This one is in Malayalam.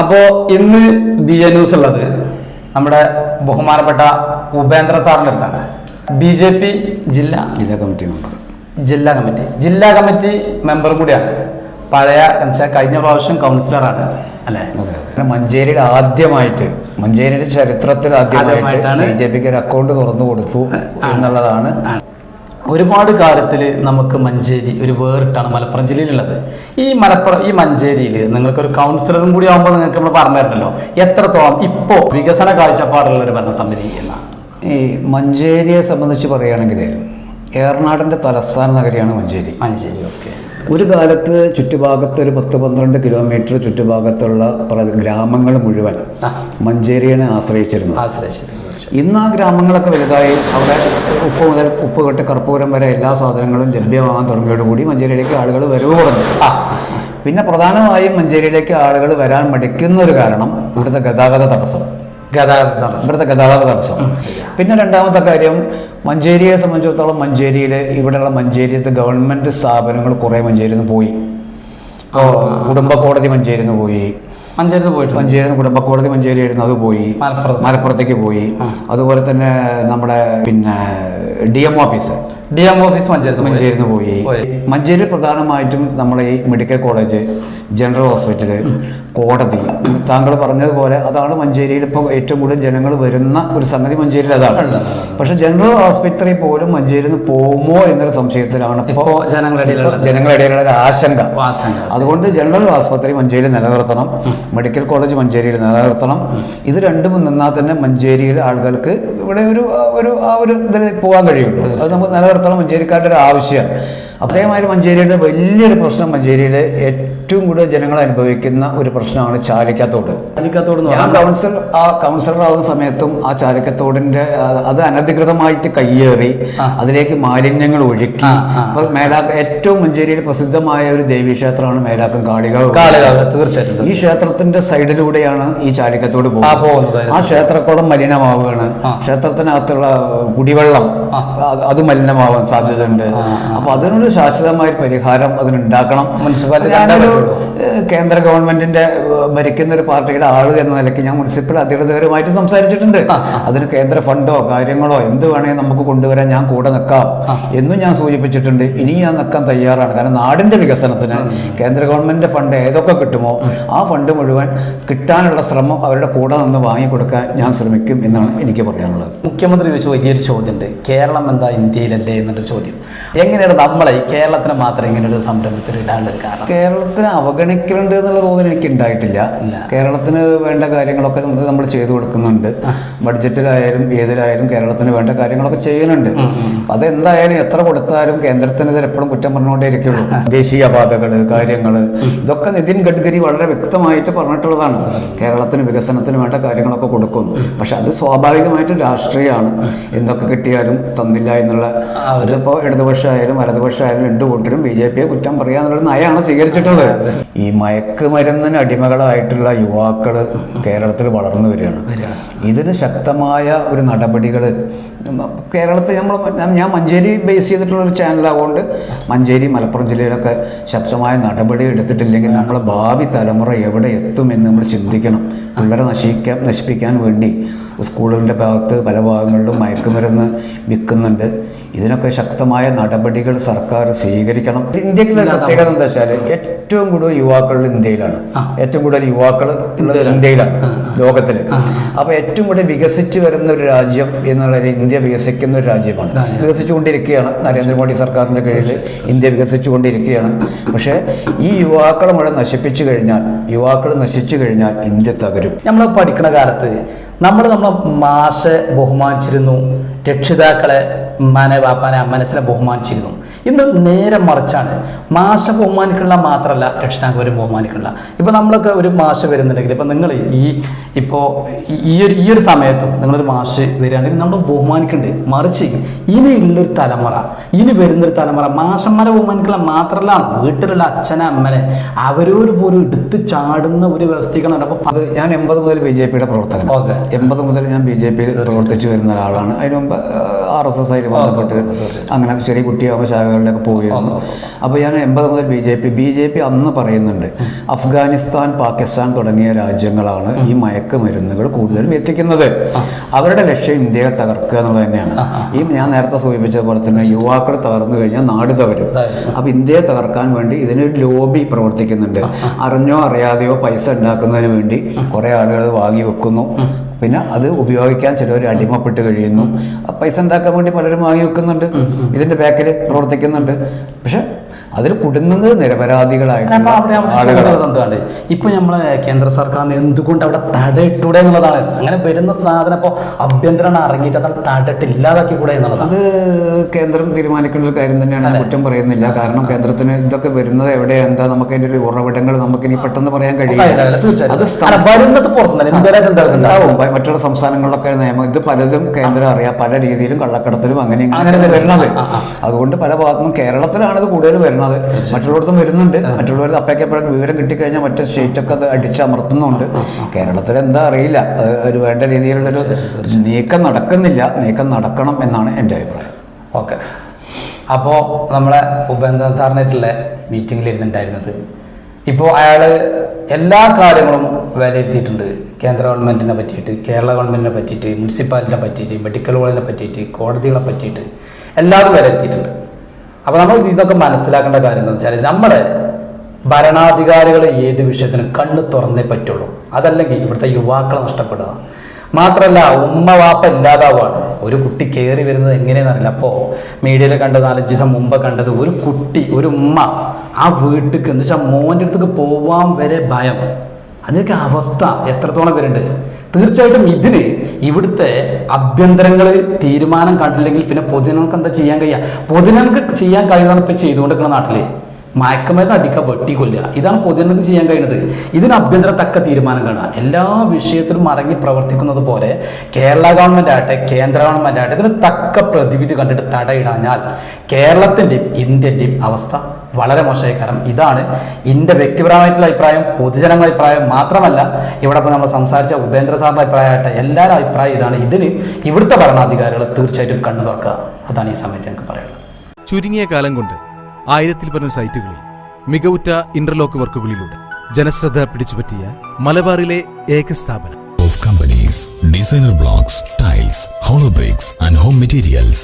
അപ്പോൾ ഇന്ന് ബി എ ന്യൂസ് ഉള്ളത് നമ്മുടെ ബഹുമാനപ്പെട്ട ഉപേന്ദ്ര സാറിന്റെ അടുത്താണ്. ബി ജെ പി ജില്ലാ ജില്ലാ കമ്മിറ്റി മെമ്പർ. ജില്ലാ കമ്മിറ്റി. ജില്ലാ കമ്മിറ്റി മെമ്പറും കൂടിയാണ്. പഴയ എന്നുവെച്ചാൽ കഴിഞ്ഞ പ്രാവശ്യം കൗൺസിലറാണ് അല്ലേ? മഞ്ചേരിയിൽ ആദ്യമായിട്ട് മഞ്ചേരിയുടെ ചരിത്രത്തിൽ ആദ്യമായിട്ട് ആദ്യമായിട്ടാണ് ബി ജെ പിക്ക് ഒരു അക്കൗണ്ട് തുറന്നു കൊടുത്തു എന്നുള്ളതാണ് ഒരുപാട് കാലത്തിൽ നമുക്ക് മഞ്ചേരി ഒരു വേറിട്ടാണ് മലപ്പുറം ജില്ലയിലുള്ളത്. ഈ മലപ്പുറം ഈ മഞ്ചേരിയിൽ നിങ്ങൾക്കൊരു കൗൺസിലറും കൂടി ആകുമ്പോൾ നിങ്ങൾക്ക് നമ്മൾ പറഞ്ഞു തരണല്ലോ എത്രത്തോളം ഇപ്പോൾ വികസന കാഴ്ചപ്പാടുള്ള ഒരു ഭരണസമിതി എന്നാണ് ഈ മഞ്ചേരിയെ സംബന്ധിച്ച് പറയുകയാണെങ്കിൽ ഏറനാടിന്റെ തലസ്ഥാന നഗരിയാണ് മഞ്ചേരി. മഞ്ചേരി ഓക്കെ. ഒരു കാലത്ത് ചുറ്റുഭാഗത്ത് ഒരു പത്ത് പന്ത്രണ്ട് കിലോമീറ്റർ ചുറ്റുഭാഗത്തുള്ള ഗ്രാമങ്ങൾ മുഴുവൻ മഞ്ചേരിയെ ആശ്രയിച്ചിരുന്നു ആശ്രയിച്ചത് ഇന്ന് ആ ഗ്രാമങ്ങളൊക്കെ വലുതായി അവിടെ ഉപ്പ് മുതൽ ഉപ്പ് തൊട്ട് കർപ്പൂരം വരെ എല്ലാ സാധനങ്ങളും ലഭ്യമാകാൻ തുടങ്ങിയോടുകൂടി മഞ്ചേരിയിലേക്ക് ആളുകൾ വരവ് കുറഞ്ഞു പിന്നെ പ്രധാനമായും മഞ്ചേരിയിലേക്ക് ആളുകൾ വരാൻ മടിക്കുന്ന ഒരു കാരണം ഇവിടുത്തെ ഗതാഗത തടസ്സം. ഗതാഗത തടസ്സം. ഇവിടുത്തെ ഗതാഗത തടസ്സം. പിന്നെ രണ്ടാമത്തെ കാര്യം മഞ്ചേരിയെ സംബന്ധിച്ചിടത്തോളം മഞ്ചേരിയിൽ ഇവിടെയുള്ള മഞ്ചേരിയിലത്തെ ഗവൺമെന്റ് സ്ഥാപനങ്ങൾ കുറേ മഞ്ചേരിന്ന് നിന്ന് പോയി. കുടുംബ കോടതി മഞ്ചേരിന്ന് നിന്ന് പോയി. മഞ്ചേരി പോയിട്ട് മഞ്ചേരിയിൽ കുടുംബക്കോടതി കുടുംബ കോടതി മഞ്ചേരി ആയിരുന്നു അത് പോയി. മലപ്പുറം മലപ്പുറത്തേക്ക് പോയി. അതുപോലെ തന്നെ നമ്മുടെ പിന്നെ D M office. D M office Manjeri പോയി. മഞ്ചേരി പ്രധാനമായിട്ടും നമ്മളെ ഈ മെഡിക്കൽ കോളേജ് ജനറൽ ഹോസ്പിറ്റൽ കോടതി താങ്കൾ പറഞ്ഞതുപോലെ അതാണ് മഞ്ചേരിയിൽ ഇപ്പോൾ ഏറ്റവും കൂടുതൽ ജനങ്ങൾ വരുന്ന ഒരു സംഗതി മഞ്ചേരിയിൽ അതാണ്. പക്ഷെ ജനറൽ ആസ്പത്രി പോലും മഞ്ചേരിയിൽ നിന്ന് പോകുമോ എന്നൊരു സംശയത്തിലാണ് ഇപ്പോൾ ജനങ്ങളിടയിലുള്ള ഒരു ആശങ്ക. ആശങ്ക. അതുകൊണ്ട് ജനറൽ ആസ്പത്രി മഞ്ചേരിയിൽ നിലനിർത്തണം. മെഡിക്കൽ കോളേജ് മഞ്ചേരിയിൽ നിലനിർത്തണം. ഇത് രണ്ടും നിന്നാൽ തന്നെ മഞ്ചേരിയിൽ ആളുകൾക്ക് ഇവിടെ ഒരു ഒരു ആ ഒരു ഇതിൽ പോകാൻ കഴിയുള്ളൂ. അത് നമുക്ക് നിലനിർത്തണം മഞ്ചേരിക്കാരുടെ ഒരു ആവശ്യമാണ് അതേമാതിരി മഞ്ചേരിയുടെ വലിയൊരു പ്രശ്നം മഞ്ചേരിയിൽ ഏറ്റവും കൂടുതൽ ജനങ്ങൾ അനുഭവിക്കുന്ന ഒരു പ്രശ്നമാണ് ചാലിക്കത്തോട്. ചാലിക്കാത്തോട് ഞാൻ കൗൺസിൽ ആ കൗൺസിലർ ആവുന്ന സമയത്തും ആ ചാലിക്കത്തോടിന്റെ അത് അനധികൃതമായിട്ട് കയ്യേറി അതിലേക്ക് മാലിന്യങ്ങൾ ഒഴുക്കി. അപ്പൊ മേലാക്ക ഏറ്റവും മഞ്ചേരിയിൽ പ്രസിദ്ധമായ ഒരു ദേവീക്ഷേത്രമാണ് മേലാക്കം കാളികാവ്. തീർച്ചയായിട്ടും. ഈ ക്ഷേത്രത്തിന്റെ സൈഡിലൂടെയാണ് ഈ ചാലിക്കത്തോട് പോകുന്നത്. ആ ക്ഷേത്രക്കോളം മലിനമാവുകയാണ്. ക്ഷേത്രത്തിനകത്തുള്ള കുടിവെള്ളം അത് അത് മലിനമാവാൻ സാധ്യതയുണ്ട്. അപ്പൊ അതിനൊരു ശാശ്വതമായ ഒരു പരിഹാരം അതിനുണ്ടാക്കണം. മുനിസിപ്പാലിറ്റി ഞാനൊരു കേന്ദ്ര ഗവൺമെന്റിന്റെ ഭരിക്കുന്ന ഒരു പാർട്ടിയുടെ ആൾ എന്ന നിലയ്ക്ക് ഞാൻ മുനിസിപ്പൽ അധികൃതരുമായിട്ട് സംസാരിച്ചിട്ടുണ്ട്. അതിന് കേന്ദ്ര ഫണ്ടോ കാര്യങ്ങളോ എന്ത് വേണമെങ്കിൽ നമുക്ക് കൊണ്ടുവരാൻ ഞാൻ കൂടെ നിൽക്കാം എന്നും ഞാൻ സൂചിപ്പിച്ചിട്ടുണ്ട്. ഇനി ഞാൻ നിൽക്കാൻ തയ്യാറാണ്. കാരണം നാടിന്റെ വികസനത്തിന് കേന്ദ്ര ഗവൺമെന്റിന്റെ ഫണ്ട് ഏതൊക്കെ കിട്ടുമോ ആ. ഫണ്ട് മുഴുവൻ കിട്ടാനുള്ള ശ്രമം അവരുടെ കൂടെ നിന്ന് വാങ്ങിക്കൊടുക്കാൻ ഞാൻ ശ്രമിക്കും എന്നാണ് എനിക്ക് പറയാനുള്ളത്. മുഖ്യമന്ത്രി ചോദിച്ച വലിയൊരു ചോദ്യമുണ്ട്. കേരളം എന്താ ഇന്ത്യയിലല്ലേ എന്നൊരു ചോദ്യം. എങ്ങനെയാണ് നമ്മളെ കേരളത്തിന് മാത്രം ഇങ്ങനെ ഒരു സംരംഭത്തിൽ ഇടാനുള്ള കാരണം. കേരളത്തിന് അവഗണിക്കുന്നുണ്ട് എന്നുള്ള തോന്നൽ എനിക്ക് ഉണ്ടായിട്ടില്ല. കേരളത്തിന് വേണ്ട കാര്യങ്ങളൊക്കെ നമ്മൾ ചെയ്തു കൊടുക്കുന്നുണ്ട്. ബഡ്ജറ്റിലായാലും ഏതിലായാലും കേരളത്തിന് വേണ്ട കാര്യങ്ങളൊക്കെ ചെയ്യുന്നുണ്ട്. അതെന്തായാലും എത്ര കൊടുത്താലും കേന്ദ്രത്തിന് ഇതിൽ എപ്പോഴും കുറ്റം പറഞ്ഞുകൊണ്ടേ ഇരിക്കുള്ളൂ ദേശീയ പാതകൾ കാര്യങ്ങൾ ഇതൊക്കെ നിതിൻ ഗഡ്കരി വളരെ വ്യക്തമായിട്ട് പറഞ്ഞിട്ടുള്ളതാണ്. കേരളത്തിന് വികസനത്തിന് വേണ്ട കാര്യങ്ങളൊക്കെ കൊടുക്കുന്നു. പക്ഷെ അത് സ്വാഭാവികമായിട്ടും രാഷ്ട്രീയമാണ്. എന്തൊക്കെ കിട്ടിയാലും തന്നില്ല എന്നുള്ള അതിപ്പോൾ ഇടതുപക്ഷമായാലും വലതുപക്ഷമായാലും രണ്ടു കൂട്ടരും ബി ജെ പിയെ കുറ്റം പറയുക എന്നുള്ള നയമാണ് സ്വീകരിച്ചിട്ടുള്ളത്. ഈ മയക്കുമരുന്നിന് അടിമകളായിട്ടുള്ള യുവാക്കൾ കേരളത്തിൽ വളർന്നു വരികയാണ്. ഇതിന് ശക്തമായ ഒരു നടപടികൾ കേരളത്തിൽ നമ്മൾ ഞാൻ മഞ്ചേരി ബേസ് ചെയ്തിട്ടുള്ള ഒരു ചാനലാകൊണ്ട് മഞ്ചേരി മലപ്പുറം ജില്ലയിലൊക്കെ ശക്തമായ നടപടി എടുത്തിട്ടില്ലെങ്കിൽ നമ്മളെ ഭാവി തലമുറ എവിടെ എത്തുമെന്ന് നമ്മൾ ചിന്തിക്കണം. പിള്ളേരെ നശിക്കാൻ നശിപ്പിക്കാൻ വേണ്ടി സ്കൂളുകളുടെ ഭാഗത്ത് പല ഭാഗങ്ങളിലും മയക്കുമരുന്ന് വിൽക്കുന്നുണ്ട്. ഇതിനൊക്കെ ശക്തമായ നടപടികൾ സർക്കാർ സ്വീകരിക്കണം. ഇന്ത്യക്കുള്ള പ്രത്യേകത എന്താ വെച്ചാൽ ഏറ്റവും കൂടുതൽ യുവാക്കൾ ഇന്ത്യയിലാണ്. ഏറ്റവും കൂടുതൽ യുവാക്കൾ ഇന്ത്യയിലാണ്. ലോകത്തിൽ അപ്പോൾ ഏറ്റവും കൂടുതൽ വികസിച്ചു വരുന്ന ഒരു രാജ്യം എന്നുള്ളത് ഇന്ത്യ വികസിക്കുന്ന ഒരു രാജ്യമാണ് വികസിച്ചുകൊണ്ടിരിക്കുകയാണ്. നരേന്ദ്രമോദി സർക്കാരിന്റെ കീഴിൽ ഇന്ത്യ വികസിച്ചുകൊണ്ടിരിക്കുകയാണ്. പക്ഷേ ഈ യുവാക്കളെ മുഴുവൻ നശിപ്പിച്ചു കഴിഞ്ഞാൽ യുവാക്കൾ നശിച്ചു കഴിഞ്ഞാൽ ഇന്ത്യ തകരും. നമ്മൾ പഠിക്കുന്ന കാലത്ത് നമ്മൾ നമ്മളെ മാഷെ ബഹുമാനിച്ചിരുന്നു. രക്ഷിതാക്കളെ ഉമ്മാനെ വാപ്പാനെ അമ്മനസിനെ ബഹുമാനിച്ചിരുന്നു. ഇന്ന് നേരെ മറിച്ചാണ്. മാഷ ബഹുമാനിക്കുള്ള മാത്രമല്ല രക്ഷിതാക്കളവരും ബഹുമാനിക്കുള്ള. ഇപ്പം നമ്മളൊക്കെ ഒരു മാഷ വരുന്നുണ്ടെങ്കിൽ ഇപ്പം നിങ്ങൾ ഈ ഇപ്പോൾ ഈ ഒരു ഈ ഒരു സമയത്തും നിങ്ങളൊരു മാഷ് വരികയാണെങ്കിൽ നമ്മൾ ബഹുമാനിക്കുന്നുണ്ട് മറിച്ച് ഇനിയുള്ളൊരു തലമുറ ഇനി വരുന്നൊരു തലമുറ മാഷന്മാരെ ബഹുമാനിക്കുള്ള മാത്രമല്ല വീട്ടിലുള്ള അച്ഛനെ അമ്മനെ അവരോട് പോലും എടുത്ത് ചാടുന്ന ഒരു വ്യവസ്ഥകളാണ് അപ്പോൾ അത് ഞാൻ എൺപത് മുതൽ ബി ജെ പിയുടെ പ്രവർത്തകൻ ഓക്കെ. എൺപത് മുതൽ ഞാൻ ബി ജെ പിയിൽ പ്രവർത്തിച്ചു വരുന്ന ഒരാളാണ്. അതിന് മുമ്പ് ആർ എസ് എസ് ആയിട്ട് ബന്ധപ്പെട്ട് അങ്ങനെ ചെറിയ കുട്ടിയാകുമ്പോൾ ശാഖകളിലൊക്കെ പോയിരുന്നു. അപ്പോൾ ഞാൻ എൺപത് മുതൽ B J P B J P അന്ന് പറയുന്നുണ്ട് അഫ്ഗാനിസ്ഥാൻ പാകിസ്ഥാൻ തുടങ്ങിയ രാജ്യങ്ങളാണ് ഈ മയക്കുമരുന്നുകൾ കൂടുതലും എത്തിക്കുന്നത്. അവരുടെ ലക്ഷ്യം ഇന്ത്യയെ തകർക്കുക എന്നുള്ളത് തന്നെയാണ്. ഈ ഞാൻ നേരത്തെ സൂചിപ്പിച്ച പോലെ തന്നെ യുവാക്കൾ തകർന്നു കഴിഞ്ഞാൽ നാട് തകരും. അപ്പോൾ ഇന്ത്യയെ തകർക്കാൻ വേണ്ടി ഇതിനൊരു ലോബി പ്രവർത്തിക്കുന്നുണ്ട്. അറിഞ്ഞോ അറിയാതെയോ പൈസ ഉണ്ടാക്കുന്നതിന് വേണ്ടി കുറേ ആളുകൾ വാങ്ങി വെക്കുന്നു. പിന്നെ അത് ഉപയോഗിക്കാൻ ചിലവർ അടിമപ്പെട്ട് കഴിയുന്നു. പൈസ ഉണ്ടാക്കാൻ വേണ്ടി പലരും വാങ്ങി വെക്കുന്നുണ്ട്. ഇതിന്റെ ബാക്കിൽ പ്രവർത്തിക്കുന്നുണ്ട്. പക്ഷെ അതിൽ കുടുങ്ങുന്നത് നിരപരാധികളായിട്ടുള്ള ആളുകളാണ്. ഇപ്പൊ നമ്മളെ കേന്ദ്ര സർക്കാരിന് എന്തുകൊണ്ട് അവിടെ തടയിട്ടൂടെ എന്നുള്ളതാണ്. അങ്ങനെ വരുന്ന സാധനം അപ്പോ അഭ്യന്തരം ഇറങ്ങിയിട്ട് അത് തടയിട്ട് ഇല്ലാതാക്കി കൂടെ എന്നുള്ളതാണ്. അത് കേന്ദ്രം തീരുമാനിക്കേണ്ട ഒരു കാര്യം തന്നെയാണ്. കുറ്റം പറയുന്നില്ല. കാരണം കേന്ദ്രത്തിന് ഇതൊക്കെ വരുന്നത് എവിടെ എന്താ നമുക്ക് അതിന്റെ ഒരു ഉറവിടങ്ങൾ നമുക്ക് ഇനി പെട്ടെന്ന് പറയാൻ കഴിയില്ല. അത് ഉണ്ടാവും. മറ്റുള്ള സംസ്ഥാനങ്ങളിലൊക്കെ നിയമം. ഇത് പലതും കേന്ദ്രം അറിയാം. പല രീതിയിലും കള്ളക്കടത്തിലും അങ്ങനെ അങ്ങനെ വരുന്നത്. അതുകൊണ്ട് പല ഭാഗത്തും കേരളത്തിലാണ് ഇത് കൂടുതൽ വരുന്നത്. മറ്റുള്ളവർക്കും വരുന്നുണ്ട്. മറ്റുള്ളവർ അപ്പേക്കപ്പോഴും വിവരം കിട്ടിക്കഴിഞ്ഞാൽ മറ്റു സ്റ്റേറ്റൊക്കെ അത് അടിച്ചമർത്തുന്നുണ്ട്. കേരളത്തിൽ എന്താ അറിയില്ല. ഒരു വേണ്ട രീതിയിലുള്ളൊരു നീക്കം നടക്കുന്നില്ല. നീക്കം നടക്കണം എന്നാണ് എന്റെ അഭിപ്രായം. ഓക്കെ. അപ്പോൾ നമ്മളെ ഉപേന്ദ്രൻ സാറിനായിട്ടുള്ള മീറ്റിങ്ങിൽ ഇരുന്നുണ്ടായിരുന്നത് ഇപ്പോൾ അയാൾ എല്ലാ കാര്യങ്ങളും വിലയിരുത്തിയിട്ടുണ്ട്. കേന്ദ്ര ഗവൺമെന്റിനെ പറ്റിയിട്ട് കേരള ഗവൺമെന്റിനെ പറ്റിയിട്ട് മുനിസിപ്പാലിറ്റിനെ പറ്റിയിട്ട് മെഡിക്കൽ കോളേജിനെ പറ്റിയിട്ട് കോടതികളെ പറ്റിയിട്ട്. എല്ലാവരും വിലയിരുത്തിയിട്ടുണ്ട്. അപ്പോൾ നമ്മൾ ഇതൊക്കെ മനസ്സിലാക്കേണ്ട കാര്യം എന്താ വെച്ചാൽ നമ്മുടെ ഭരണാധികാരികൾ ഏത് വിഷയത്തിനും കണ്ണ് തുറന്നേ പറ്റുള്ളൂ. അതല്ലെങ്കിൽ ഇവിടുത്തെ യുവാക്കളെ നഷ്ടപ്പെടുക. മാത്രമല്ല ഉമ്മ വാപ്പ ഇല്ലാതാവുകയാണ് ഒരു കുട്ടി കയറി വരുന്നത് എങ്ങനെയെന്ന് അറിയില്ല. അപ്പോൾ മീഡിയയിൽ കണ്ടത് നാലഞ്ച് ദിവസം മുമ്പ് കണ്ടത് ഒരു കുട്ടി ഒരു ഉമ്മ ആ വീട്ടിൽ എന്ന് വെച്ചാൽ മോന്റെ അടുത്തേക്ക് പോവാൻ വരെ ഭയം. അതിനൊക്കെ അവസ്ഥ എത്രത്തോളം വരുന്നുണ്ട്? തീർച്ചയായിട്ടും ഇതിന് ഇവിടുത്തെ അഭ്യന്തരങ്ങൾ തീരുമാനം കണ്ടില്ലെങ്കിൽ പിന്നെ പൊതുജനങ്ങൾക്ക് എന്താ ചെയ്യാൻ കഴിയുക പൊതുജനങ്ങൾക്ക് ചെയ്യാൻ കഴിയുന്നതാണ് ഇപ്പം ചെയ്തുകൊണ്ടിരിക്കുന്ന നാട്ടിൽ മയക്കമരുന്ന് അടിക്കുക വെട്ടിക്കൊല്ലുക ഇതാണ് പൊതുജനങ്ങൾക്ക് ചെയ്യാൻ കഴിയുന്നത്. ഇതിന് അഭ്യന്തര തക്ക തീരുമാനം കാണുക. എല്ലാ വിഷയത്തിലും മറങ്ങി പ്രവർത്തിക്കുന്നത് പോലെ കേരള ഗവൺമെന്റ് ആകട്ടെ കേന്ദ്ര ഗവൺമെന്റ് ആകട്ടെ ഇതിന് തക്ക പ്രതിവിധി കണ്ടിട്ട് തടയിടാഞ്ഞാൽ കേരളത്തിന്റെയും ഇന്ത്യന്റെയും അവസ്ഥ വളരെ മോശമായി കാരണം. ഇതാണ് എന്റെ വ്യക്തിപരമായിട്ടുള്ള അഭിപ്രായം പൊതുജനങ്ങളുടെ അഭിപ്രായം മാത്രമല്ല ഇവിടെ ഇപ്പോൾ നമ്മൾ സംസാരിച്ച ഉപേന്ദ്ര സാറിന്റെ അഭിപ്രായമായിട്ട് എല്ലാവരും അഭിപ്രായം ഇതാണ്. ഇതിന് ഇവിടുത്തെ ഭരണാധികാരികൾ തീർച്ചയായിട്ടും കണ്ണു തുറക്കുക. അതാണ് ഈ സമയത്ത് ഞങ്ങൾക്ക് പറയുന്നത് ചുരുങ്ങിയ കാലം കൊണ്ട് ആയിരത്തിൽ പരം സൈറ്റുകളിൽ മികവുറ്റ ഇന്റർലോക്ക് വർക്കുകളിലൂടെ ജനശ്രദ്ധ പിടിച്ചുപറ്റിയ മലബാറിലെ ഏക സ്ഥാപനം. Of companies designer blocks tiles hollow bricks, and home materials.